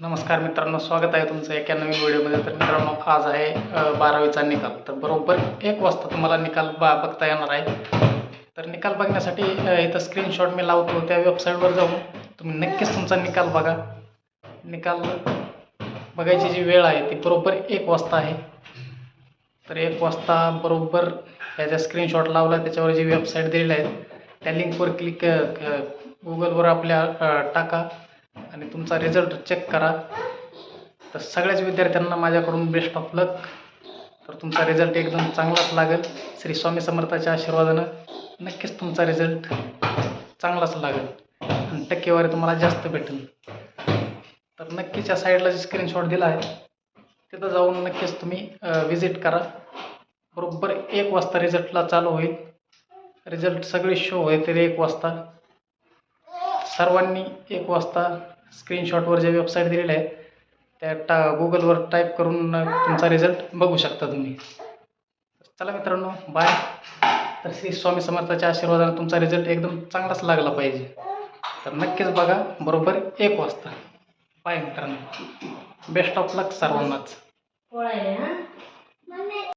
नमस्कार मित्रांनो स्वागत आहे तुमचं एका नवीन व्हिडिओमध्ये. तर मित्रांनो आज आहे बारावीचा निकाल. तर बरोबर एक वाजता तुम्हाला निकाल बा बघता येणार आहे. तर निकाल बघण्यासाठी इथं स्क्रीनशॉट मी लावतो त्या वेबसाईटवर जाऊन तुम्ही नक्कीच तुमचा निकाल बघा. निकाल बघायची जी वेळ आहे ती बरोबर एक वाजता आहे. तर एक वाजता बरोबर याचा स्क्रीनशॉट लावला त्याच्यावर जी वेबसाईट दिलेली आहे त्या लिंकवर क्लिक गुगलवर आपल्या टाका. आणि तुमचा रिझल्ट चेक करा. तर सगळ्याच विद्यार्थ्यांना माझ्याकडून बेस्ट ऑफ लक तर तुमचा रिझल्ट एकदम चांगलाच लागेल. श्री स्वामी समर्थाच्या आशीर्वादानं नक्कीच तुमचा रिझल्ट चांगलाच लागेल. आणि टक्केवारी तुम्हाला जास्त भेटेल. तर नक्कीच या साईडला जे स्क्रीनशॉट दिला आहे तिथं जाऊन नक्कीच तुम्ही विजिट करा. बरोबर एक वाजता रिझल्टला चालू होईल. रिझल्ट सगळे शो होईल एक वाजता. सर्वांनी एक वाजता स्क्रीनशॉटवर ज्या वेबसाईट दिलेल्या आहे त्या टा गुगलवर टाईप करून तुमचा रिझल्ट बघू शकता तुम्ही. चला मित्रांनो बाय तर श्री स्वामी समर्थाच्या आशीर्वादाने तुमचा रिझल्ट एकदम चांगलाच लागला पाहिजे. तर नक्कीच बघा बरोबर एक वाजता. बाय मित्रांनो. बेस्ट ऑफ लक सर्वांनाच.